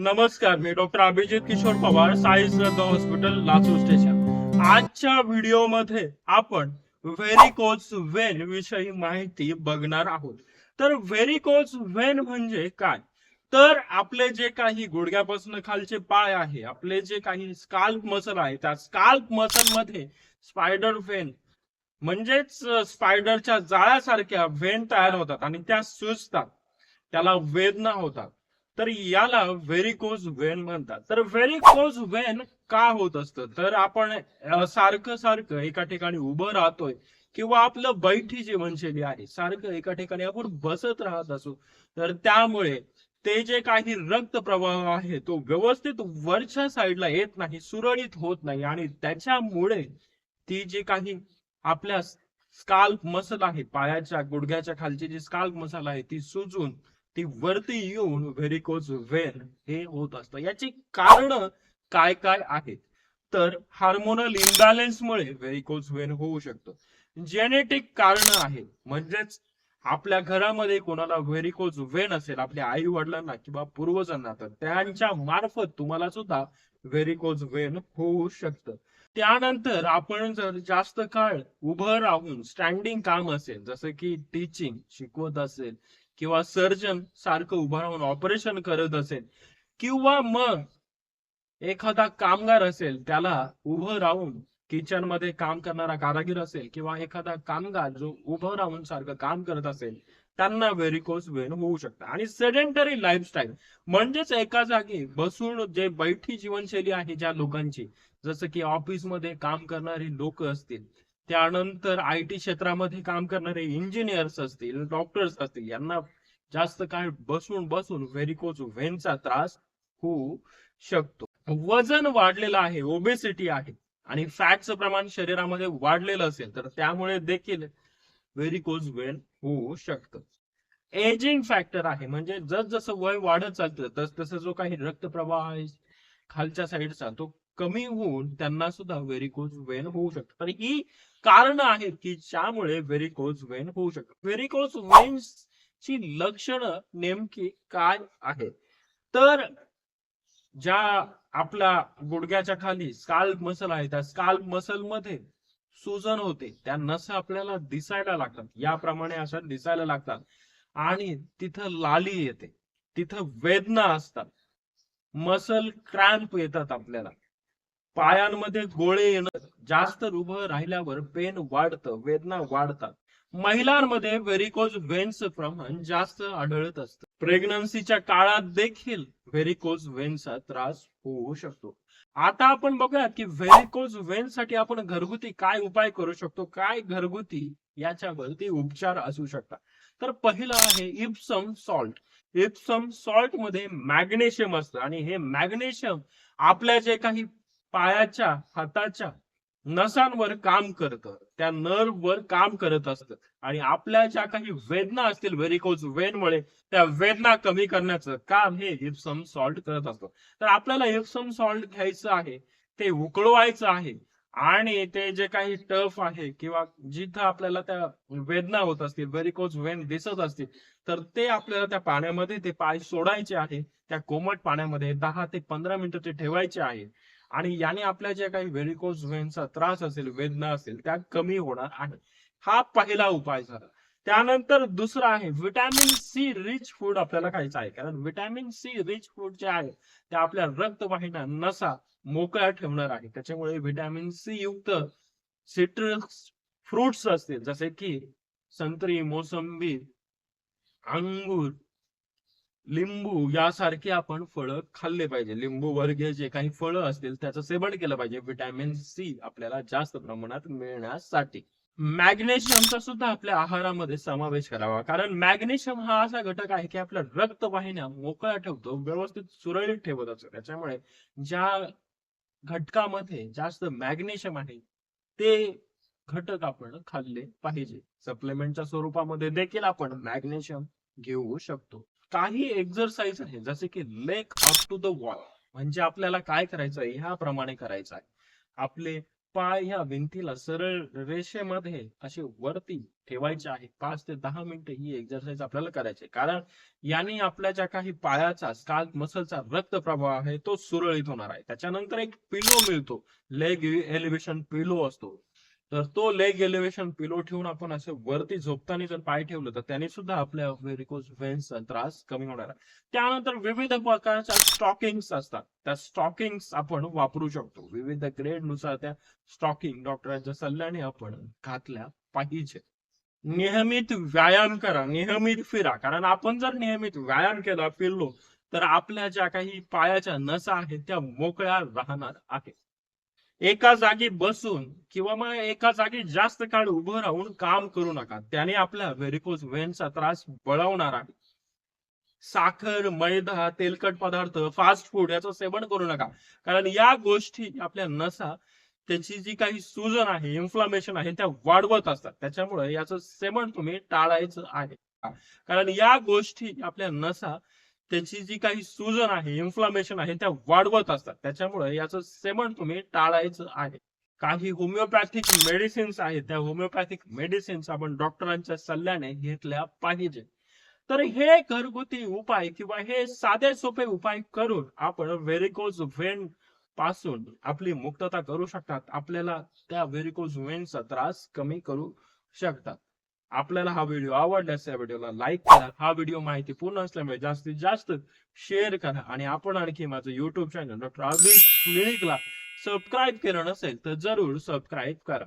नमस्कार मी doctor Abhijit Kishor Pawar Sai Shraddha hospital Latur station. आजच्या व्हिडिओमध्ये आपण व्हेरिकोज वेन विषयी माहिती बघणार आहोत. तर व्हेरिकोज वेन म्हणजे काय? तर आपले जे काही गुडघ्यापासून खालचे पाय आहे आपले जे काही स्काल्प मसल आहे त्या स्काल्प मसलमध्ये स्पायडर वेन म्हणजेच स्पायडरच्या जाळ्यासारख्या वेन तयार होतात आणि त्या सुजतात. त्याला वेदना होतात. तर याला व्हेरिकोज वेन म्हणतात. तर व्हेरिकोज वेन का होत असतं? तर आपण सारखं सारखं एका ठिकाणी उभं राहतोय किंवा आपलं बैठी जीवनशैली आहे. सारखं एका ठिकाणी आपण बसत राहत असू. तर त्यामुळे ते जे काही रक्त प्रवाह आहे तो व्यवस्थित वरच्या साईडला येत नाही सुरळीत होत नाही आणि त्याच्यामुळे ती जी काही आपल्या स्काल्प मसल आहे पायाच्या गुडघ्याच्या खालची जी स्काल्प मसल आहे ती सुजून ती वरती येऊन व्हेरिकोज वेन हे होत असतं. याची कारण काय काय आहेत? तर हार्मोनल इम्बॅलन्समुळे व्हेरिकोज वेन होऊ शकतं. जेनेटिक कारण आहे म्हणजेच आपल्या घरामध्ये कोणाला व्हेरिकोज वेन असेल आपल्या आई वडिलांना किंवा पूर्वजांना तर त्यांच्या मार्फत तुम्हाला सुद्धा व्हेरिकोज वेन होऊ शकतं. त्यानंतर आपण जर जास्त काळ उभं राहून स्टँडिंग काम असेल जसं की टीचिंग शिकवत असेल किंवा सर्जन सारखं उभं राहून ऑपरेशन करत असेल किंवा मग एखादा कामगार असेल त्याला उभं राहून किचनमध्ये काम करणारा कारागीर असेल किंवा एखादा कामगार जो उभं राहून सारखं काम करत असेल त्यांना व्हेरिकोस वेन होऊ शकतं. आणि सेडेंटरी लाईफस्टाईल म्हणजेच एका जागी बसून जे बैठी जीवनशैली आहे ज्या लोकांची जसं की ऑफिसमध्ये काम करणारी लोक असतील त्यानंतर आय टी क्षेत्रामध्ये काम करणारे इंजिनियर्स असतील डॉक्टर्स असतील यांना जास्त काळ बसून बसून व्हेरिकोज व्हेनचा त्रास होऊ शकतो. वजन वाढलेलं आहे ओबेसिटी आहे आणि फॅटचं प्रमाण शरीरामध्ये वाढलेलं असेल तर त्यामुळे देखील व्हेरिकोज वेन होऊ शकतं. एजिंग फॅक्टर आहे म्हणजे जसजसं वय वाढत चालतं तस तसं जो काही रक्तप्रवाह आहे खालच्या साईडचा तो कमी होऊन त्यांना सुद्धा व्हेरिकोज वेन होऊ शकतं. तर ही कारण आहेत की ज्यामुळे व्हेरिकोज वेन होऊ शकतं. व्हेरिकोज वेन्स ची लक्षणं नेमकी काय आहेत? तर ज्या आपल्या गुडघ्याच्या खाली स्काल्प मसल आहे त्या स्काल्प मसलमध्ये सुजन होते. त्या नस आपल्याला दिसायला लागतात. याप्रमाणे अशा दिसायला लागतात. आणि तिथं लाली येते. तिथं वेदना असतात. मसल क्रॅम्प येतात आपल्याला. पायांमध्ये गोळे येणं जास्त उभं राहिल्यावर पेन वाढतं वेदना वाढतात. महिलांमध्ये व्हेरिकोज वेन्स प्रमाण जास्त आढळत असतं. प्रेग्नन्सीच्या काळात देखील व्हेरिकोज वेन्सचा त्रास होऊ शकतो. आता आपण बघूयात की व्हेरिकोज वेन साठी आपण घरगुती काय उपाय करू शकतो? काय घरगुती याच्यावरती उपचार असू शकतात. तर पहिलं आहे इप्सम सॉल्ट. इप्सम सॉल्टमध्ये मॅग्नेशियम असतं आणि हे मॅग्नेशियम आपल्या जे काही पायाच्या हाताच्या नसांवर काम करतं. त्या नर्ववर काम करत असतं. आणि आपल्या ज्या काही वेदना असतील व्हेरिकोज वेनमुळे त्या वेदना कमी करण्याचं काम हे इप्सम सॉल्ट करत असतो. तर आपल्याला इप्सम सॉल्ट घ्यायचं आहे ते उकळवायचं आहे आणि ते जे काही टफ आहे किंवा जिथं आपल्याला त्या वेदना होत असतील व्हेरिकोज वेन दिसत असतील तर ते आपल्याला त्या पाण्यामध्ये ते पाय सोडायचे आहे त्या कोमट पाण्यामध्ये दहा ते पंधरा मिनिटं ते ठेवायचे आहे. आणि याने आपल्या ज्या काही व्हेरिकोज वेनचा त्रास असेल वेदना असेल त्या कमी होणार आहे. हा पहिला उपाय झाला. त्यानंतर दुसरं आहे व्हिटॅमिन सी रिच फूड आपल्याला खायचं आहे. कारण व्हिटॅमिन सी रिच फूड जे आहे ते आपल्या रक्तवाहिन्या नसा मोकळ्या ठेवणार आहे. त्याच्यामुळे व्हिटॅमिन सी युक्त सिट्रस फ्रुट्स असतील जसे की संत्री मोसंबी अंगूर लिंबू यासारखे आपण फळं खाल्ले पाहिजे. लिंबू वर्गीय जे काही फळं असतील त्याचं सेवन केलं पाहिजे. व्हिटॅमिन सी आपल्याला जास्त प्रमाणात मिळण्यासाठी. मॅग्नेशियमचा सुद्धा आपल्या आहारामध्ये समावेश करावा. कारण मॅग्नेशियम हा असा घटक आहे की आपल्या रक्तवाहिन्या मोकळ्या ठेवतो व्यवस्थित सुरळीत ठेवत असतो. त्याच्यामुळे ज्या घटकामध्ये जास्त मॅग्नेशियम आहे ते घटक आपण खाल्ले पाहिजे. सप्लिमेंटच्या स्वरूपामध्ये देखील आपण मॅग्नेशियम घेऊ शकतो. काही एक्झरसाइज आहे जसे की leg up to the wall म्हणजे आपल्याला काय करायचं आहे ह्याप्रमाणे करायचं आहे आपले पाय ह्या भिंतीला सरळ रेषेमध्ये असे वरती ठेवायचे आहे पाच ते दहा मिनिटं ही एक्झरसाइज आपल्याला करायची आहे. कारण याने आपल्या ज्या काही पायाचा स्काल्प मसलचा रक्त प्रभाव आहे तो सुरळीत होणार आहे. त्याच्यानंतर एक पिलो मिळतो. लेग एलिव्हेशन पिलो असतो. तर तो लेग एलिव्हेशन पिलो ठेवून आपण असं वरती झोपताना जर पाय ठेवलं तर त्याने सुद्धा आपल्या व्हेरिकोज व्हेन्सचा त्रास कमी होणार आहे. त्यानंतर विविध प्रकारच्या स्टॉकिंग्स असतात. त्या स्टॉकिंग्स आपण वापरू शकतो. विविध ग्रेडनुसार त्या स्टॉकिंग डॉक्टरांच्या सल्ल्याने आपण घातल्या पाहिजे. नियमित व्यायाम करा नियमित फिरा. कारण आपण जर नियमित व्यायाम केला फिरलो तर आपल्या ज्या काही पायाच्या नसा आहेत त्या मोकळ्या राहणार आहेत. एका जागी बसून किंवा मग एका जागी जास्त काळ उभं राहून काम करू नका. त्याने आपल्या व्हेरिकोज व्हेनचा त्रास बळवणार आहे. साखर मैदा तेलकट पदार्थ फास्ट फूड याचं सेवन करू नका. कारण या गोष्टी आपल्या नसा त्याची जी काही सूजन आहे इन्फ्लामेशन आहे त्या वाढवत असतात. त्याच्यामुळे याचं सेवन तुम्ही टाळायचं आहे. कारण या गोष्टी आपल्या नसा त्याची जी काही सूजन आहे इन्फ्लामेशन आहे त्या वाढवत असतात. त्याच्यामुळे याचं सेवन तुम्ही टाळायचं आहे. काही होमिओपॅथिक मेडिसिन्स आहेत त्या होमिओपॅथिक मेडिसिन्स आपण डॉक्टरांच्या सल्ल्याने घेतल्या पाहिजे. तर हे घरगुती उपाय किंवा हे साधे सोपे उपाय करून आपण व्हेरिकोज व्हेन पासून आपली मुक्तता करू शकतात. आपल्याला त्या व्हेरिकोज व्हेनचा त्रास कमी करू शकतात. आपल्याला हा व्हिडिओ आवडल्यास या व्हिडिओला लाईक करा. हा व्हिडिओ माहिती पूर्ण असल्यामुळे जास्तीत जास्त शेअर करा. आणि आपण आणखी माझं युट्यूब चॅनल डॉक्टर अभिष क्लिनिकला सबस्क्राईब केलं नसेल तर जरूर सबस्क्राईब करा.